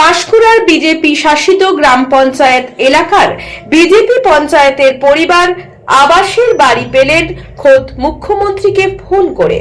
পাঁশকুড়ার BJP শাসিত গ্রাম পঞ্চায়েত এলাকার BJP পঞ্চায়েতের পরিবার আবাসের বাড়ি পেলেন খোদ মুখ্যমন্ত্রীকে ফোন করে।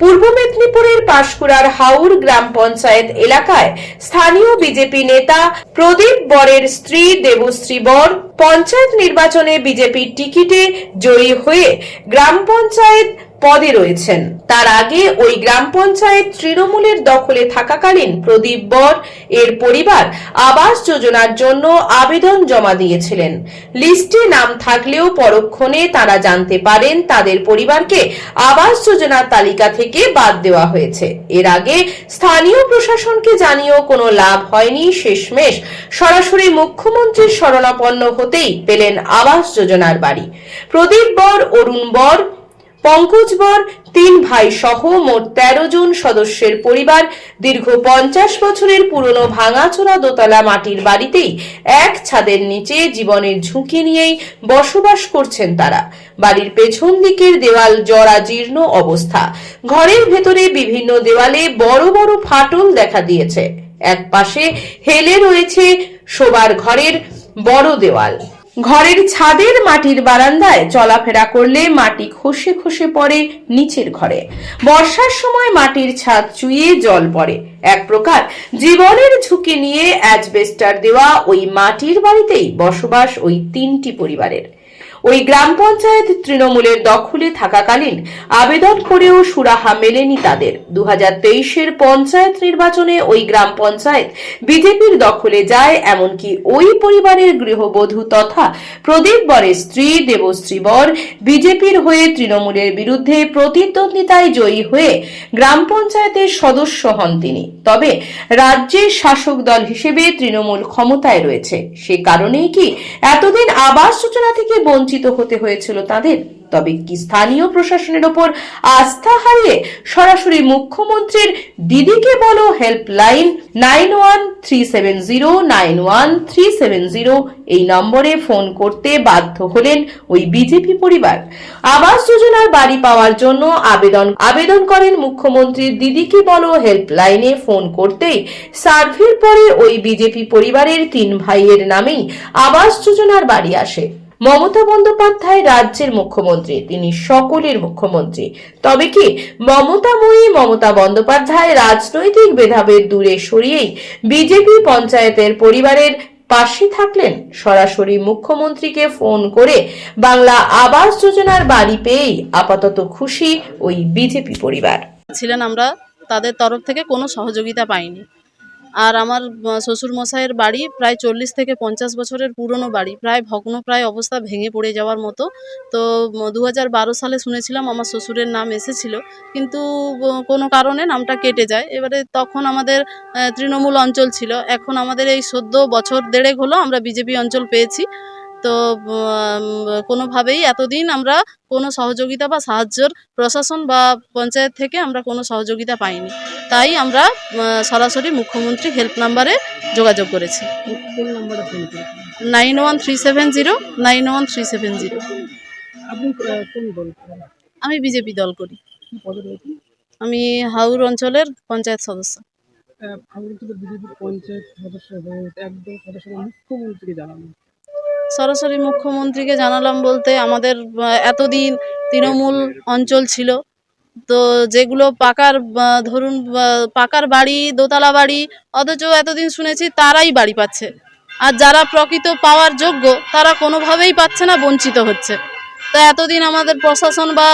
পূর্ব মেদিনীপুরের পাঁশকুড়ার হাউর গ্রাম পঞ্চায়েত এলাকায় স্থানীয় বিজেপি নেতা প্রদীপ বরের স্ত্রী দেবশ্রী বর পঞ্চায়েত নির্বাচনে বিজেপির টিকিটে জয়ী হয়ে গ্রাম পঞ্চায়েত পদে রয়েছেন। তার আগে ওই গ্রাম পঞ্চায়েত তৃণমূলের দখলে থাকাকালীন প্রদীপ বর, এর পরিবার আবাস যোজনার জন্য আবেদন জমা দিয়েছিলেন। লিস্টে নাম থাকলেও পরক্ষণে তারা জানতে পারেন, তাদের পরিবারকে আবাস যোজনার তালিকা থেকে বাদ দেওয়া হয়েছে। এর আগে স্থানীয় প্রশাসনকে জানিয়েও কোনো লাভ হয়নি, শেষমেশ সরাসরি মুখ্যমন্ত্রীর শরণাপন্ন হতেই পেলেন আবাস যোজনার বাড়ি। প্রদীপ বর, অরুণ বর পঙ্কজ বর, তিন ভাই সহ মোট তেরো জন সদস্যের পরিবার দীর্ঘ পঞ্চাশ বছরের পুরনো ভাঙাচোরা দোতলা মাটির বাড়িতেই এক ছাদের নিচে জীবনের ঝুঁকি নিয়েই বসবাস করছেন তারা। বাড়ির পেছন দিকের দেওয়াল জরাজীর্ণ অবস্থা। ঘরের ভেতরে বিভিন্ন দেওয়ালে বড় বড় ফাটল দেখা দিয়েছে। এক পাশে হেলে রয়েছে শোবার ঘরের বড় দেওয়াল। ঘরের ছাদের মাটির বারান্দায় চলাফেরা করলে মাটি খসে খসে পড়ে নিচের ঘরে। বর্ষার সময় মাটির ছাদ চুইয়ে জল পড়ে। এক প্রকার জীবনের ঝুঁকি নিয়ে অ্যাজবেস্টার দেওয়া ওই মাটির বাড়িতেই বসবাস ওই তিনটি পরিবারের। ওই গ্রাম পঞ্চায়েত তৃণমূলের দখলে থাকাকালীন আবেদন করেও সুরাহা মেলেনি তাদের। দু তেইশের পঞ্চায়েত নির্বাচনে ওই গ্রাম পঞ্চায়েত বিজেপির দখলে যায়, এমনকি ওই পরিবারের গৃহবধূ তথা প্রদীপ বরের স্ত্রী দেবশ্রী বর বিজেপির হয়ে তৃণমূলের বিরুদ্ধে প্রতিদ্বন্দ্বিতায় জয়ী হয়ে গ্রাম পঞ্চায়েতের সদস্য হন তিনি। তবে রাজ্যের শাসক দল হিসেবে তৃণমূল ক্ষমতায় রয়েছে। সে কারণেই কি এতদিন আবাস যোজনা থেকে বঞ্চিত হতে হয়েছিল তাদের। তবে কি স্থানীয় প্রশাসনের ওপর আস্থা হারিয়ে সরাসরি মুখ্যমন্ত্রীর দিদিকে বলো helpline nine one three seven zero nine one three seven zero এই নম্বরে ফোন করতে বাধ্য হলেন ওই বিজেপি পরিবার। আবাস যোজনার বাড়ি পাওয়ার জন্য আবেদন আবেদন করেন মুখ্যমন্ত্রীর দিদিকে বলো হেল্পলাইনে ফোন করতেই। সার্ভের পরে ওই বিজেপি পরিবারের তিন ভাইয়ের নামেই আবাস যোজনার বাড়ি আসে। মমতা বন্দ্যোপাধ্যায় রাজ্যের মুখ্যমন্ত্রী, তিনি সকলের মুখ্যমন্ত্রী। তবে কি মমতাময়ী মমতা বন্দ্যোপাধ্যায় রাজনৈতিক ভেদাভেদ দূরে সরিয়েই বিজেপি পঞ্চায়েতের পরিবারের পাশে থাকলেন? সরাসরি মুখ্যমন্ত্রীকে ফোন করে বাংলা আবাস যোজনার বাড়ি পেয়েই আপাতত খুশি ওই বিজেপি পরিবার। ছিলেন আমরা, তাদের তরফ থেকে কোনো সহযোগিতা পাইনি। আর আমার শ্বশুর মশাইয়ের বাড়ি প্রায় চল্লিশ থেকে পঞ্চাশ বছরের পুরনো বাড়ি। প্রায় ভগ্ন প্রায় অবস্থা ভেঙে পড়ে যাওয়ার মতো। তো দু সালে শুনেছিলাম আমার শ্বশুরের নাম এসেছিল। কিন্তু কোনো কারণে নামটা কেটে যায়। এবারে তখন আমাদের তৃণমূল অঞ্চল ছিল। এখন আমাদের এই সদ্য বছর দেড়েক হলো আমরা বিজেপি অঞ্চল পেয়েছি। তো কোনোভাবেই এতদিন আমরা কোনো সহযোগিতা বা সাহায্যর প্রশাসন বা পঞ্চায়েত থেকে আমরা কোনো সহযোগিতা পাইনি। তাই আমরা সরাসরি মুখ্যমন্ত্রী হেল্প নাম্বারে যোগাযোগ করেছি। Nine one three seven zero nine one three seven zero? আমি বিজেপি দল করি। আমি হাউর অঞ্চলের পঞ্চায়েত সদস্য। বিজেপি পঞ্চায়েত সদস্য হয়ে একদম সদস্য মুখ্যমন্ত্রীকে জানাবেন সরাসরি মুখ্যমন্ত্রীকে জানালাম বলতে আমাদের এতদিন তৃণমূল অঞ্চল ছিল। তো যেগুলো পাকার ধরুন পাকার বাড়ি, দোতলা বাড়ি, অথচ এতদিন শুনেছি তারাই বাড়ি পাচ্ছে। আর যারা প্রকৃত পাওয়ার যোগ্য, তারা কোনোভাবেই পাচ্ছে না, বঞ্চিত হচ্ছে। তো এতদিন আমাদের প্রশাসন বা,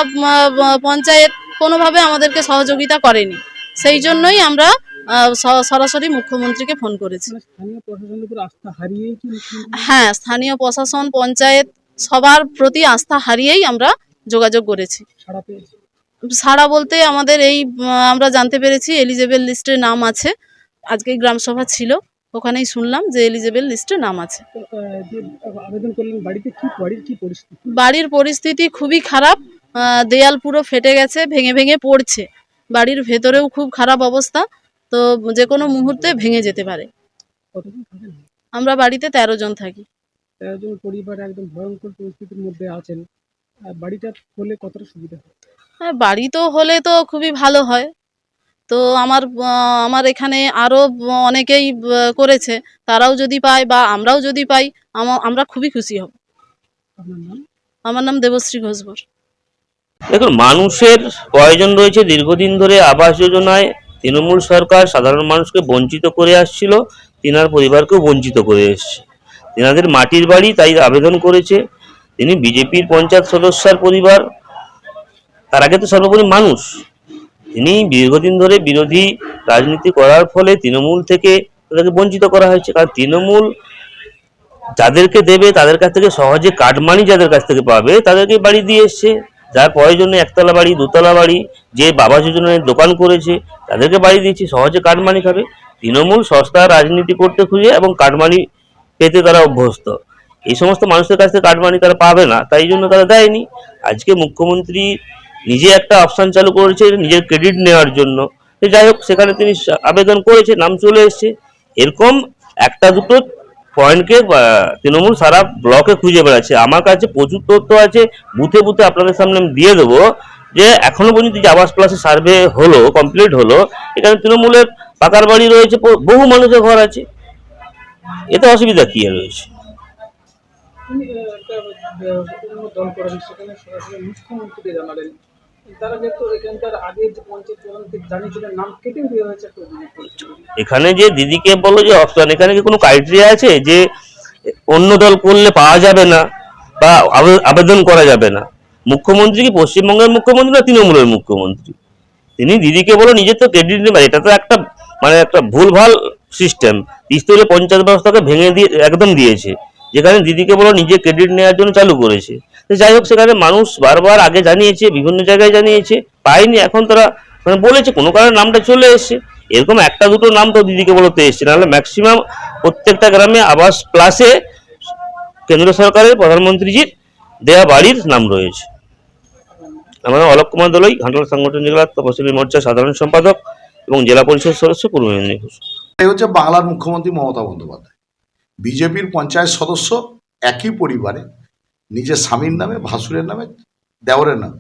পঞ্চায়েত কোনোভাবে আমাদেরকে সহযোগিতা করেনি। সেই জন্যই আমরা সরাসরি মুখ্যমন্ত্রীকে ফোন করেছি। মানে হ্যাঁ স্থানীয় প্রশাসন পঞ্চায়েত সবার প্রতি আস্থা হারিয়েই আমরা যোগাযোগ করেছি। সাড়া সারা বলতে আমাদের এই আমরা জানতে পেরেছি এলিজেবেল লিস্টে নাম আছে। আজকে গ্রামসভা ছিল ওখানেই শুনলাম যে এলিজেবেল লিস্টে নাম আছে। বাড়ির পরিস্থিতি? খুবই খারাপ দেয়াল পুরো ফেটে গেছে ভেঙে ভেঙে পড়ছে। বাড়ির ভেতরেও খুব খারাপ অবস্থা। তো যে কোনো মুহূর্তে ভেঙে যেতে পারে। আমরা বাড়িতে তেরো জন থাকি। তেরো জন পরিবার একদম ভয়ঙ্কর পরিস্থিতির মধ্যে আছেন। বাড়িটা হলে কতটা সুবিধা হয়? হ্যাঁ বাড়ি তো হলে তো খুবই ভালো হয়। তো আমার আমার এখানে আরও অনেকেই করেছে। তারাও যদি পায় বা আমরাও যদি পাই আমা- আমরা খুবই খুশি হব। আমার নাম দেবশ্রী ঘোষবর দেখুন মানুষের প্রয়োজন রয়েছে দীর্ঘদিন ধরে আবাস যোজনায় তৃণমূল সরকার সাধারণ মানুষকে বঞ্চিত করে আসছিল, তিনার পরিবারকেও বঞ্চিত করে এসছে। তিনাদের মাটির বাড়ি তাই আবেদন করেছে। তিনি বিজেপির পঞ্চায়েত সদস্যার পরিবার, তার আগে তো সর্বোপরি মানুষ। তিনি দীর্ঘদিন ধরে বিরোধী রাজনীতি করার ফলে তৃণমূল থেকে তাদেরকে বঞ্চিত করা হয়েছে। কারণ তৃণমূল যাদেরকে দেবে, তাদের কাছ থেকে সহজে কাটমানি যাদের কাছ থেকে পাবে, তাদেরকে বাড়ি দিয়ে এসছে। যার প্রয়োজনে একতলা বাড়ি, দোতলা বাড়ি, যে বাবা যোজনায় দোকান করেছে, তাদেরকে বাড়ি দিয়েছে, সহজে কাটমানি খাবে। তৃণমূল সস্তা রাজনীতি করতে খুঁজে এবং কাটমানি পেতে তারা অভ্যস্ত। এই সমস্ত মানুষের কাছ থেকে কাটমানি তারা পাবে না, তাই জন্য তারা দেয়নি। আজকে মুখ্যমন্ত্রী নিজে একটা অপশন চালু করেছে, নিজের ক্রেডিট নেওয়ার জন্য। যাই হোক, সেখানে তিনি আবেদন করেছে, নাম চলে এসছে। এরকম একটা দুটো পয়েন্টকে তৃণমূল সারা ব্লকে খুঁজে বেড়াচ্ছে। আমার কাছে প্রচুর তথ্য আছে, বুথে বুথে আপনাদের সামনে আমি দিয়ে দেবো যে, এখনও পর্যন্ত যে আবাস প্লাসে সার্ভে হলো কমপ্লিট হলো, এখানে তৃণমূলের পাকার বাড়ি রয়েছে বহু মানুষের ঘর আছে। এতে অসুবিধা কি রয়েছে? দল করেন, সেখানে সরাসরি মুখ্যমন্ত্রীকে জানালেন। এখানে যে দিদিকে বলো যে অপশন এখানে কি কোনো ক্রাইটেরিয়া আছে যে অন্য দল করলে পাওয়া যাবে না বা আবেদন করা যাবে না? মুখ্যমন্ত্রী কি পশ্চিমবঙ্গের মুখ্যমন্ত্রী না তৃণমূলের মুখ্যমন্ত্রী? তিনি দিদিকে বলো নিজের তো ক্রেডিট নেবেন, এটা তো একটা মানে একটা ভুলভাল সিস্টেম স্তরীয় পঞ্চায়েত ব্যবস্থাকে ভেঙে দিয়ে, একদম দিয়েছে। যেখানে দিদিকে বলো নিজে ক্রেডিট নেওয়ার জন্য চালু করেছে। যাই হোক, সেখানে মানুষ বারবার আগে জানিয়েছে, বিভিন্ন জায়গায় জানিয়েছে, পায়নি। এখন তারা মানে বলেছে, কোনো কারণে নামটা চলে এসছে। এরকম একটা দুটো নাম তো দিদিকে বলতে এসছে। নাহলে ম্যাক্সিমাম প্রত্যেকটা গ্রামে আবাস প্লাসে কেন্দ্র সরকারের প্রধানমন্ত্রীজির দেয়া বাড়ির নাম রয়েছে। আমাদের অলোক কুমার দলই, ঘাটাল সাংগঠনিক জেলা তপশিলি মোর্চার সাধারণ সম্পাদক এবং জেলা পরিষদ সদস্য পূর্ব মেদিনীপুর। এই হচ্ছে বাংলার মুখ্যমন্ত্রী মমতা বন্দ্যোপাধ্যায়। বিজেপির পঞ্চায়েত সদস্য একই পরিবারে নিজের স্বামীর নামে, ভাসুরের নামে, দেওরের নামে,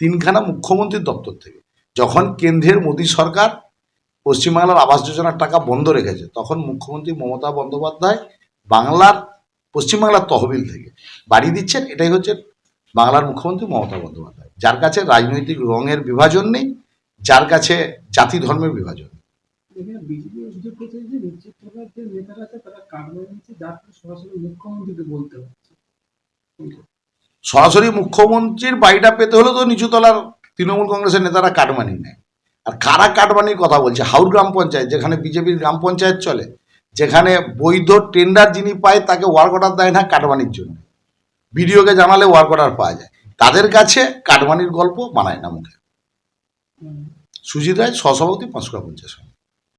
তিনখানা মুখ্যমন্ত্রীর দপ্তর থেকে। যখন কেন্দ্রের মোদী সরকার পশ্চিমবাংলার আবাস যোজনার টাকা বন্ধ রেখেছে, তখন মুখ্যমন্ত্রী মমতা বন্দ্যোপাধ্যায় বাংলার, পশ্চিমবাংলার তহবিল থেকে বাড়ি দিচ্ছেন। এটাই হচ্ছে বাংলার মুখ্যমন্ত্রী মমতা বন্দ্যোপাধ্যায়, যার কাছে রাজনৈতিক রঙের বিভাজন নেই, যার কাছে জাতি ধর্মের বিভাজন নেতারা তারা সরাসরি মুখ্যমন্ত্রীকে বলতে হচ্ছে সরাসরি মুখ্যমন্ত্রীর বাড়িটা পেতে হলে তো নিচুতলার তৃণমূল কংগ্রেসের নেতারা কাটমানি নেয়। আর কারা কাটমানির কথা বলছে? হাউর গ্রাম পঞ্চায়েত যেখানে বিজেপির গ্রাম পঞ্চায়েত চলে যেখানে বৈধ টেন্ডার যিনি পায় তাকে ওয়ার্ক অর্ডার দেয় না কাটমানির জন্য। বিডিওকে জানালে ওয়ার্ক অর্ডার পাওয়া যায়। তাদের কাছে কাটমানির গল্প বানায় না মুখে। সুজিত রায় সহসভাপতি পাঁচকুড়া পঞ্চায়েত।